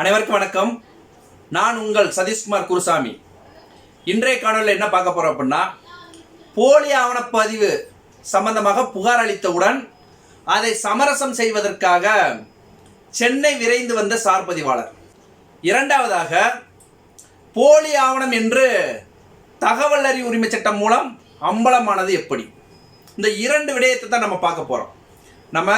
அனைவருக்கும் வணக்கம். நான் உங்கள் சதீஷ்குமார் குருசாமி. இன்றைய காணொலியில் என்ன பார்க்க போகிறோம் அப்படின்னா போலி ஆவணப்பதிவு சம்பந்தமாக புகார் அளித்தவுடன் அதை சமரசம் செய்வதற்காக சென்னை விரைந்து வந்த சார் பதிவாளர். இரண்டாவதாக போலி ஆவணம் என்று தகவல் அறிவு உரிமை சட்டம் மூலம் அம்பலமானது எப்படி? இந்த இரண்டு விடயத்தை தான் நம்ம பார்க்க போகிறோம் நம்ம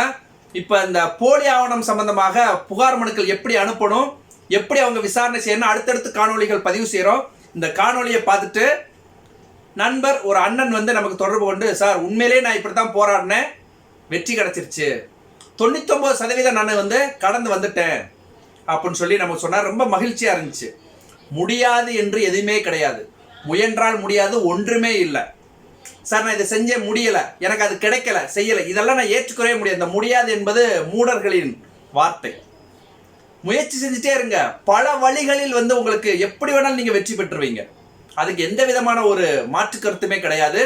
இப்போ இந்த போலி ஆவணம் சம்பந்தமாக புகார் மனுக்கள் எப்படி அனுப்பணும்? எப்படி அவங்க விசாரணை செய்யணும்? அடுத்தடுத்து காணொளிகள் பதிவு செய்கிறோம் இந்த காணொலியை பார்த்துட்டு நண்பர் ஒரு அண்ணன் வந்து நமக்கு தொடர்பு கொண்டு சார் உண்மையிலேயே நான் இப்படி தான் போராடினேன். வெற்றி கிடச்சிருச்சு. தொண்ணூத்தொம்பது சதவீதம் நான் வந்து கடந்து வந்துட்டேன். அப்படின்னு சொல்லி நமக்கு சொன்னார். ரொம்ப மகிழ்ச்சியாக இருந்துச்சு. முடியாது என்று எதுவுமே கிடையாது. முயன்றால் முடியாது ஒன்றுமே இல்லை. சார் நான் இதை செஞ்சே முடியலை. எனக்கு அது கிடைக்கல செய்யலை. இதெல்லாம் நான் ஏற்றுக்கவே முடியாது. இந்த முடியாது என்பது மூடர்களின் வார்த்தை. முயற்சி செஞ்சுட்டே இருங்க. பல வழிகளில் வந்து உங்களுக்கு எப்படி வேணாலும் நீங்க வெற்றி பெற்றுவீங்க அதுக்கு எந்த விதமான ஒரு மாற்று கருத்துமே கிடையாது.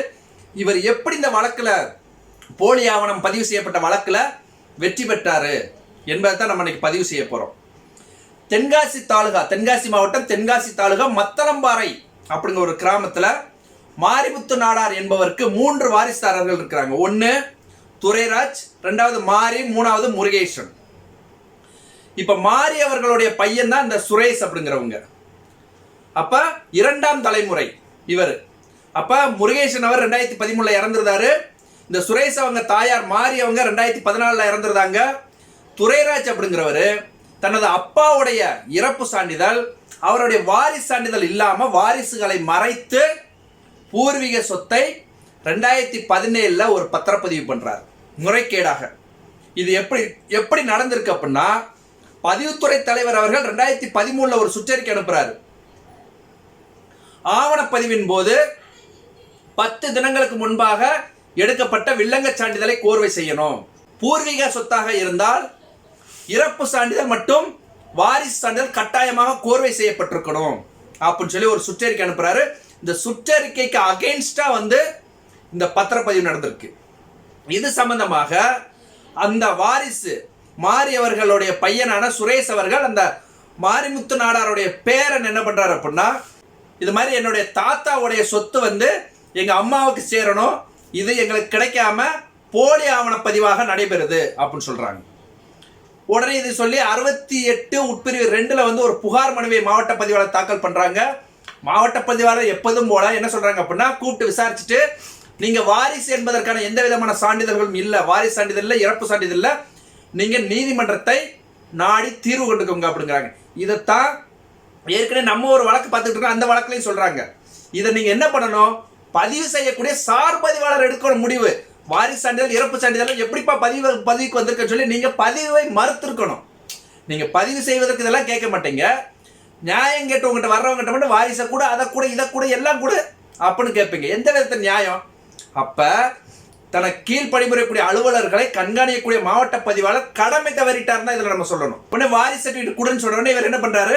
இவர் எப்படி இந்த வழக்குல போலி ஆவணம் பதிவு செய்யப்பட்ட வழக்குல வெற்றி பெற்றாரு என்பதை தான் நம்ம இன்னைக்கு பதிவு செய்ய போகிறோம் தென்காசி தாலுகா தென்காசி மாவட்டம் தென்காசி தாலுகா மத்தளம்பாறை அப்படிங்கிற ஒரு கிராமத்துல மாரிமுத்து நாடார் என்பவருக்கு மூன்று வாரிசுதாரர்கள் இருக்கிறாங்க. ஒன்று துரைராஜ் ரெண்டாவது மாரி மூணாவது முருகேசன். இப்ப மாரி அவர்களுடைய பையன் தான் இந்த சுரேஷ் அப்படிங்கிறவங்க. அப்ப இரண்டாம் தலைமுறை இவர். அப்ப முருகேசன் அவர் ரெண்டாயிரத்தி பதிமூணுல இறந்துருந்தாரு. இந்த சுரேஷ் அவங்க தாயார் மாரி அவங்க ரெண்டாயிரத்தி பதினாலுல இறந்துருந்தாங்க. துரைராஜ் அப்படிங்கிறவர் தனது அப்பாவுடைய இறப்பு சான்றிதழ் அவருடைய வாரிசு சான்றிதழ் இல்லாம வாரிசுகளை மறைத்து பூர்வீக சொத்தை ரெண்டாயிரத்தி பதினேழில் ஒரு பத்திரப்பதிவு பண்ணுறார் முறைகேடாக. இது எப்படி எப்படி நடந்திருக்கு அப்படின்னா பதிவுத்துறை தலைவர் அவர்கள் ரெண்டாயிரத்தி பதிமூணில் ஒரு சுற்றறிக்கை அனுப்புகிறார் ஆவணப்பதிவின் போது பத்து தினங்களுக்கு முன்பாக எடுக்கப்பட்ட வில்லங்க சான்றிதழை கோர்வை செய்யணும். பூர்வீக சொத்தாக இருந்தால் இறப்பு சான்றிதழ் மற்றும் வாரிசு சான்றிதழ் கட்டாயமாக கோர்வை செய்யப்பட்டிருக்கணும். அப்படின்னு சொல்லி ஒரு சுற்றறிக்கை அனுப்புகிறாரு இந்த சுற்றறிக்கைக்கு அகைன்ஸ்டா வந்து இந்த பத்திரப்பதிவு நடந்திருக்கு. இது சம்பந்தமாக அந்த வாரிசு மாரி அவர்களுடைய பையனான சுரேஷ் அவர்கள் அந்த மாரிமுத்து நாடாருடைய பேரன் என்ன பண்றாரு அப்படின்னா இது மாதிரி என்னுடைய தாத்தாவுடைய சொத்து வந்து எங்க அம்மாவுக்கு சேரணும். இது எங்களுக்கு கிடைக்காம போலி ஆவணப்பதிவாக நடைபெறுது அப்படின்னு சொல்றாங்க. உடனே இது சொல்லி அறுபத்தி எட்டு உட்பிரிவு ரெண்டுல வந்து ஒரு புகார் மனுவை மாவட்ட பதிவாளர் தாக்கல் பண்றாங்க. மாவட்ட பதிவாளர் எப்போதும் போல என்ன சொல்றாங்க அப்படின்னா கூப்பிட்டு விசாரிச்சுட்டு நீங்க வாரிசு என்பதற்கான எந்த விதமான சான்றிதழ்களும் இல்லை. வாரிசு சான்றிதழ் இல்லை இறப்பு சான்றிதழ் இல்லை. நீங்க நீதிமன்றத்தை நாடி தீர்வு கொண்டுக்கோங்க அப்படிங்கிறாங்க. இதைத்தான் ஏற்கனவே நம்ம ஒரு வழக்கு பார்த்துட்டு இருக்கோம். அந்த வழக்குலையும் சொல்றாங்க. இதை நீங்க என்ன பண்ணணும்? பதிவு செய்யக்கூடிய சார் பதிவாளர் எடுக்கணும் முடிவு. வாரிசு சான்றிதழ் இறப்பு சான்றிதழ் எப்படிப்பா பதிவு பதிவுக்கு வந்திருக்குன்னு சொல்லி நீங்க பதிவை மறுத்திருக்கணும். நீங்க பதிவு செய்வதற்கு இதெல்லாம் கேட்க மாட்டீங்க. நியாயம் கேட்டவங்ககிட்ட வர்றவங்ககிட்ட மட்டும் வாரிசை கூட அதை கூட இதை கூட எல்லாம் கூட அப்படின்னு கேட்பீங்க. எந்த விதத்தில் நியாயம்? அப்போ தனக்கு கீழ் பணிபுரியக்கூடிய அலுவலர்களை கண்காணிக்கக்கூடிய மாவட்ட பதிவாளர் கடமை தவறிட்டார்னா இதில் நம்ம சொல்லணும். உடனே வாரிசு சர்டிஃபிகேட் கொடுன்னு சொல்ற இவர் என்ன பண்றாரு?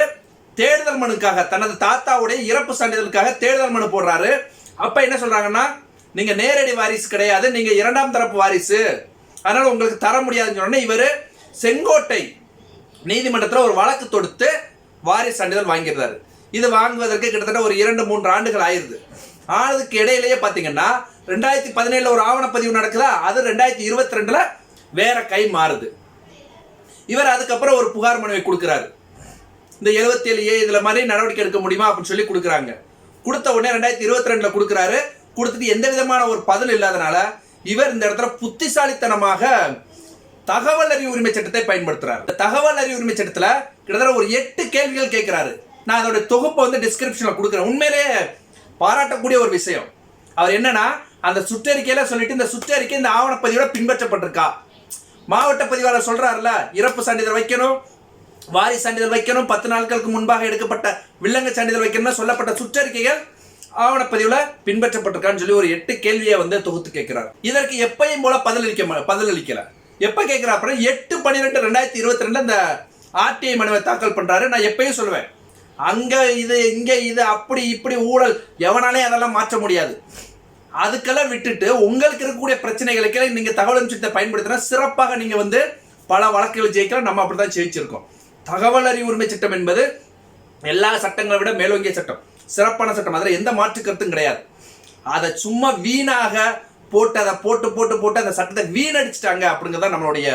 தேடுதல் மனுக்காக தனது தாத்தாவுடைய இறப்பு சான்றிதழுக்காக தேடுதல் மனு போடுறாரு. அப்போ என்ன சொல்றாங்கன்னா நீங்க நேரடி வாரிசு கிடையாது நீங்க இரண்டாம் தரப்பு வாரிசு. அதனால உங்களுக்கு தர முடியாதுன்னு சொன்ன இவர் செங்கோட்டை நீதிமன்றத்தில் ஒரு வழக்கு தொடுத்து வாரிசு சான்றிதழ் வாங்கிடுறாரு இது வாங்குவதற்கு கிட்டத்தட்ட ஒரு இரண்டு மூன்று ஆண்டுகள் ஆயிருது. ஆனதுக்கு இடையிலேயே பார்த்தீங்கன்னா ரெண்டாயிரத்தி பதினேழுல ஒரு ஆவணப்பதிவு நடக்குதா? அது ரெண்டாயிரத்தி இருபத்தி ரெண்டுல வேற கை மாறுது. இவர் அதுக்கப்புறம் ஒரு புகார் மனுவை கொடுக்குறாரு. இந்த எழுபத்தி ஏழு ஏ இதில் மாதிரி நடவடிக்கை எடுக்க முடியுமா அப்படின்னு சொல்லி கொடுக்குறாங்க. கொடுத்த உடனே ரெண்டாயிரத்தி இருபத்தி ரெண்டில் கொடுக்குறாரு. கொடுத்துட்டு எந்த விதமான ஒரு பதில் இல்லாதனால இவர் இந்த இடத்துல புத்திசாலித்தனமாக தகவல் அறிவு உரிமை சட்டத்தை பயன்படுத்துறாரு. தகவல் அறிவு உரிமை சட்டத்துல கிட்டத்தட்ட ஒரு எட்டு கேள்விகள் கேட்கிறாரு நான் அதோட தொகுப்பை வந்து டிஸ்கிரிப்ஷன்ல கொடுக்குறேன். உண்மையிலேயே பாராட்டக்கூடிய ஒரு விஷயம். அவர் என்னன்னா அந்த சுற்றறிக்கையில சொல்லிட்டு இந்த சுற்றறிக்கை இந்த ஆவணப்பதிவோட பின்பற்றப்பட்டிருக்கா. மாவட்ட பதிவாளர் சொல்றாருல இறப்பு சான்றிதழ் வைக்கணும் வாரி சான்றிதழ் வைக்கணும் பத்து நாட்களுக்கு முன்பாக எடுக்கப்பட்ட வில்லங்க சான்றிதழ் வைக்கணும்னு சொல்லப்பட்ட சுற்றறிக்கைகள் ஆவணப்பதிவுல பின்பற்றப்பட்டிருக்கான்னு சொல்லி ஒரு எட்டு கேள்வியை வந்து தொகுத்து கேட்கிறார் இதற்கு எப்பயும் போல பதிலளிக்க ம- பதிலளிக்கல. எப்போ கேட்கிற அப்புறம் எட்டு பன்னிரெண்டு ரெண்டாயிரத்தி இருபத்தி ரெண்டு அந்த ஆர்டிஐ மனுவை தாக்கல் பண்ணுறாரு நான் எப்பயும் சொல்லுவேன். அங்கே இது இங்கே இது அப்படி இப்படி ஊழல் எவனாலே அதெல்லாம் மாற்ற முடியாது. அதுக்கெல்லாம் விட்டுட்டு உங்களுக்கு இருக்கக்கூடிய பிரச்சனைகளுக்கு நீங்கள் தகவல் அம்சத்தை பயன்படுத்தினா சிறப்பாக நீங்கள் வந்து பல வழக்குகள் ஜெயிக்கலாம். நம்ம அப்படி தான் ஜெயிச்சிருக்கோம். தகவல் அறிவு உரிமை சட்டம் என்பது எல்லா சட்டங்களை விட மேலோங்கிய சட்டம். சிறப்பான சட்டம். அதில் எந்த மாற்று கருத்தும் கிடையாது. அதை சும்மா வீணாக போட்டு அதை போட்டு போட்டு போட்டு அந்த சட்டத்தை வீணடிச்சிட்டாங்க அப்படிங்கிறத நம்மளுடைய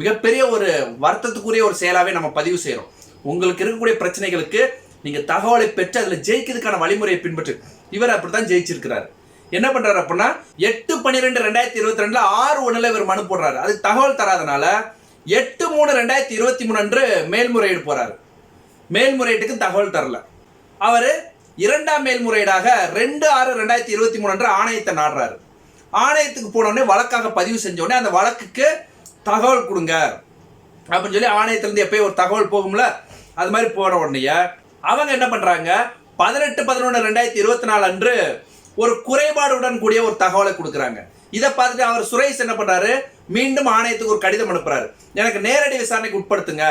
மிகப்பெரிய ஒரு வருத்தத்துக்குரிய ஒரு செயலாகவே நம்ம பதிவு செய்கிறோம் உங்களுக்கு இருக்கக்கூடிய பிரச்சனைகளுக்கு நீங்கள் தகவலை பெற்று அதில் ஜெயிக்கிறதுக்கான வழிமுறையை பின்பற்று. இவர் அப்படி தான் ஜெயிச்சிருக்கிறார். என்ன பண்ணுறாரு அப்படின்னா எட்டு பன்னிரெண்டு ரெண்டாயிரத்தி இருபத்தி ரெண்டில் ஆறு ஒன்றில் இவர் மனு போடுறாரு. அது தகவல் தராதனால எட்டு மூணு ரெண்டாயிரத்தி இருபத்தி மூணு அன்று மேல்முறையீடு போகிறாரு மேல்முறையீட்டுக்கு தகவல் தரல. அவர் இரண்டாம் மேல்முறையீடாக ரெண்டு ஆறு ரெண்டாயிரத்தி இருபத்தி மூணு அன்று ஆணையத்தை நாடுறாரு. ஆணையத்துக்கு போன உடனே வழக்காக பதிவு செஞ்சோடனே அந்த வழக்குக்கு தகவல் கொடுங்க. அப்படின்னு சொல்லி ஆணையத்துலேருந்து எப்பயும் ஒரு தகவல் போகும்ல? அது மாதிரி போன உடனே அவங்க என்ன பண்ணுறாங்க பதினெட்டு பதினொன்று ரெண்டாயிரத்தி இருபத்தி நாலு அன்று ஒரு குறைபாடுடன் கூடிய ஒரு தகவலை கொடுக்குறாங்க. இதை பார்த்துட்டு அவர் சுரேஷ் என்ன பண்ணுறாரு மீண்டும் ஆணையத்துக்கு ஒரு கடிதம் அனுப்புறாரு. எனக்கு நேரடி விசாரணைக்கு உட்படுத்துங்க.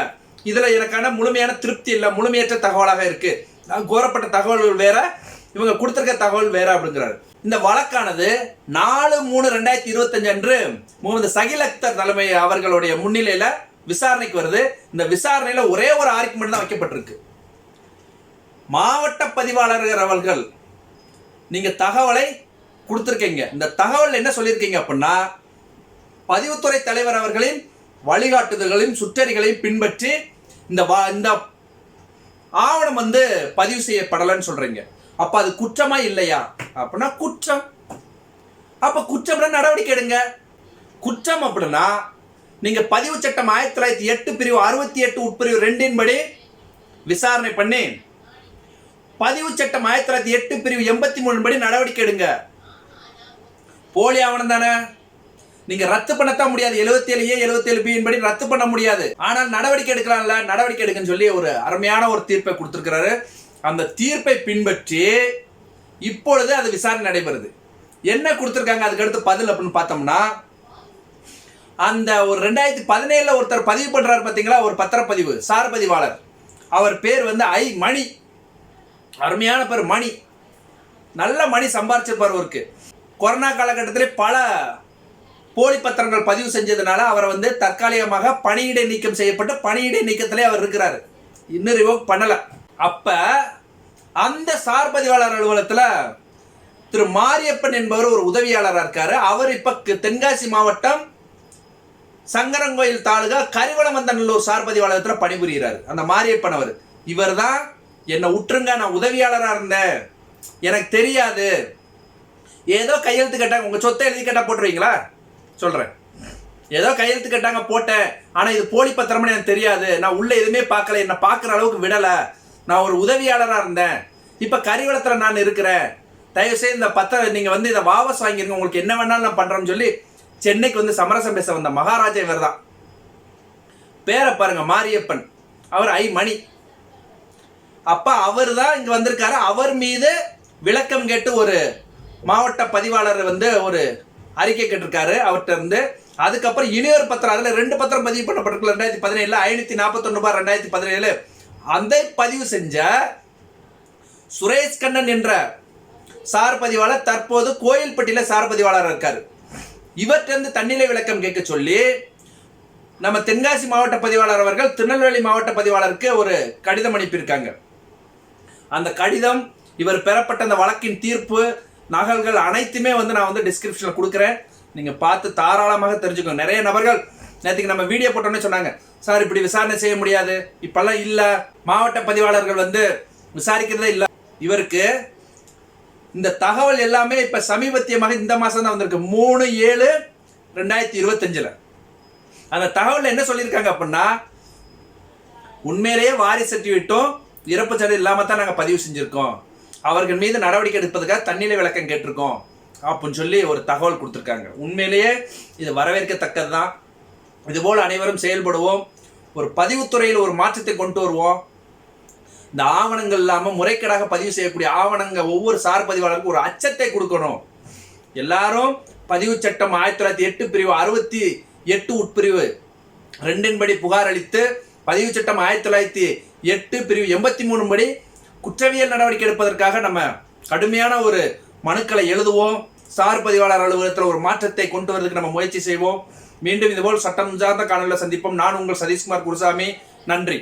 இதில் எனக்கான முழுமையான திருப்தி இல்லை முழுமையற்ற தகவலாக இருக்குது நான் கோரப்பட்ட தகவல்கள் வேற இவங்க கொடுத்துருக்க தகவல் வேற அப்படிங்கிறாரு. இந்த வழக்கானது நாலு மூணு ரெண்டாயிரத்தி இருபத்தஞ்சு அன்று முகமது சகில் அக்தர் தலைமை அவர்களுடைய முன்னிலையில விசாரணைக்கு வருது. இந்த விசாரணையில ஒரே ஒரு ஆர்குமெண்ட் தான் வைக்கப்பட்டிருக்கு. மாவட்ட பதிவாளர்கள் அவர்கள் நீங்க தகவலை கொடுத்துருக்கீங்க. இந்த தகவல் என்ன சொல்லியிருக்கீங்க அப்படின்னா பதிவுத்துறை தலைவர் அவர்களின் வழிகாட்டுதல்களையும் சுற்றறிகளையும் பின்பற்றி இந்த வா- இந்த ஆவணம் வந்து பதிவு செய்யப்படலைன்னு சொல்றீங்க. அப்ப அது குற்றமா இல்லையா? அப்படின்னா குற்றம். அப்ப குற்றம்னா நடவடிக்கை எடுங்க. குற்றம் அப்படின்னா நீங்க பதிவு சட்டம் ஆயிரத்தி தொள்ளாயிரத்தி எட்டு பிரிவு அறுபத்தி எட்டு உட்பிரிவு ரெண்டின் படி விசாரணை பண்ணி பதிவு சட்டம் ஆயிரத்தி தொள்ளாயிரத்தி எட்டு பிரிவு எண்பத்தி மூணு படி நடவடிக்கை எடுங்க. போலி ஆவணம் தானே? நீங்க ரத்து பண்ணத்தான் முடியாது. 77 ஏ 77 பி படி ரத்து பண்ண முடியாது. ஆனால் நடவடிக்கை எடுக்கலாம்ல. நடவடிக்கை எடுக்கன்னு சொல்லி ஒரு அருமையான ஒரு தீர்ப்பை கொடுத்துருக்கிறாரு. அந்த தீர்ப்பை பின்பற்றி இப்பொழுது அது விசாரணை நடைபெறுது. என்ன கொடுத்துருக்காங்க? அதுக்கு அடுத்து பதில் அப்படின்னு பார்த்தோம்னா அந்த ஒரு ரெண்டாயிரத்தி பதினேழில் ஒருத்தர் பதிவு பண்ணுறாரு பார்த்தீங்களா ஒரு பத்திரப்பதிவு சார் பதிவாளர் அவர் பேர் வந்து ஐ மணி. அருமையான பேர் மணி. நல்ல மணி சம்பாரிச்சிருப்பார் அவருக்கு. கொரோனா காலகட்டத்திலே பல போலி பத்திரங்கள் பதிவு செஞ்சதுனால அவரை வந்து தற்காலிகமாக பணியிடை நீக்கம் செய்யப்பட்டு பணியிடை நீக்கத்திலே அவர் இருக்கிறார். இன்னும் ரிவோக் பண்ணலை. அப்ப அந்த சார்பதிவாளர் அலுவலகத்துல திரு மாரியப்பன் என்பவர் ஒரு உதவியாளராக இருக்காரு. அவர் இப்ப தென்காசி மாவட்டம் சங்கரங்கோயில் தாலுகா கரிவளமந்தநல்லூர் சார் பதிவாளரத்தில் பணிபுரிகிறார். அந்த மாரியப்பன் அவர். இவர் தான் என்னை உற்றுங்க நான் உதவியாளராக இருந்தேன். எனக்கு தெரியாது. ஏதோ கையெழுத்து கேட்டாங்க. உங்கள் சொத்தை எழுதி கேட்டால் போட்டுருவீங்களா? சொல்கிறேன் ஏதோ கையெழுத்து கேட்டாங்க போட்டேன். ஆனால் இது போலி பத்திரம்னு எனக்கு தெரியாது. நான் உள்ளே எதுவுமே பார்க்கல. என்னை பார்க்குற அளவுக்கு விடலை. நான் ஒரு உதவியாளராக இருந்தேன். இப்போ கறிவளத்தில் நான் இருக்கிறேன். தயவுசெய்து இந்த பத்திரம் நீங்கள் வந்து இதை வாபஸ் வாங்கிருங்க. உங்களுக்கு என்ன வேணாலும் நான் பண்ணுறேன்னு சொல்லி சென்னைக்கு வந்து சமரசம் பேச வந்த மகாராஜா இவர் தான் பேரை பாருங்க மாரியப்பன். அவர் ஐ மணி. அப்போ அவர் தான் இங்கே வந்திருக்காரு. அவர் மீது விளக்கம் கேட்டு ஒரு மாவட்ட பதிவாளர் வந்து ஒரு அறிக்கை கேட்டிருக்காரு. அவர்கிட்ட இருந்து அதுக்கப்புறம் இனியொரு பத்திரம் அதில் ரெண்டு பத்திரம் பதிவு பண்ணப்பட்டிருக்கு ரெண்டாயிரத்தி பதினேழு ஐநூற்றி நாற்பத்தொன்று ரூபாய் ரெண்டாயிரத்தி பதினேழு. அந்த பதிவு செஞ்ச சுரேஷ் கண்ணன் என்ற சார் பதிவாளர் தற்போது கோயில்பட்டியில சார் பதிவாளர் இருக்கார். இவர்கிட்ட தண்ணிலை தன்னிலை விளக்கம் கேட்க சொல்லி நம்ம தென்காசி மாவட்ட பதிவாளர் அவர்கள் திருநெல்வேலி மாவட்ட பதிவாளருக்கு ஒரு கடிதம் அனுப்பியிருக்காங்க. அந்த கடிதம் இவர் பெறப்பட்ட அந்த வழக்கின் தீர்ப்பு நகல்கள் அனைத்துமே வந்து நான் வந்து டிஸ்கிரிப்ஷனில் கொடுக்குறேன். நீங்கள் பார்த்து தாராளமாக தெரிஞ்சுக்கோங்க. நிறைய நபர்கள் நேற்றுக்கு நம்ம வீடியோ போட்டோன்னே சொன்னாங்க. சார் இப்படி விசாரணை செய்ய முடியாது. இப்பெல்லாம் இல்லை. மாவட்ட பதிவாளர்கள் வந்து விசாரிக்கிறதே இல்லை. இவருக்கு இந்த தகவல் எல்லாமே இப்போ சமீபத்தியமாக இந்த மாதம் தான் வந்திருக்கு. மூணு ஏழு ரெண்டாயிரத்தி இருபத்தஞ்சில். அந்த தகவலில் என்ன சொல்லியிருக்காங்க அப்படின்னா உண்மையிலேயே வாரி சர்டிஃபிகேட்டும் இறப்பு சான்று இல்லாமல் தான் நாங்கள் பதிவு செஞ்சுருக்கோம். அவர்கள் மீது நடவடிக்கை எடுப்பதற்காக தண்ணீரை விளக்கம் கேட்டிருக்கோம். அப்படின்னு சொல்லி ஒரு தகவல் கொடுத்துருக்காங்க. உண்மையிலேயே இது வரவேற்கத்தக்கது தான் இதுபோல் அனைவரும் செயல்படுவோம். ஒரு பதிவுத்துறையில் ஒரு மாற்றத்தை கொண்டு வருவோம். இந்த ஆவணங்கள் இல்லாமல் முறைகேடாக பதிவு செய்யக்கூடிய ஆவணங்கள் ஒவ்வொரு சார் பதிவாளருக்கும் ஒரு அச்சத்தை கொடுக்கணும். எல்லாரும் பதிவு சட்டம் ஆயிரத்தி தொள்ளாயிரத்தி எட்டு பிரிவு அறுபத்தி எட்டு உட்பிரிவு ரெண்டின்படி புகார் அளித்து பதிவு சட்டம் ஆயிரத்தி தொள்ளாயிரத்தி எட்டு பிரிவு எண்பத்தி மூணு படி குற்றவியல் நடவடிக்கை எடுப்பதற்காக நம்ம கடுமையான ஒரு மனுக்களை எழுதுவோம். சார் பதிவாளர் அலுவலகத்தில் ஒரு மாற்றத்தை கொண்டு வரதுக்கு நம்ம முயற்சி செய்வோம். மீண்டும் இதுபோல் சட்டம் சார்ந்த காணொலியில் சந்திப்போம். நான் உங்கள் சதீஷ்குமார் குருசாமி. நன்றி.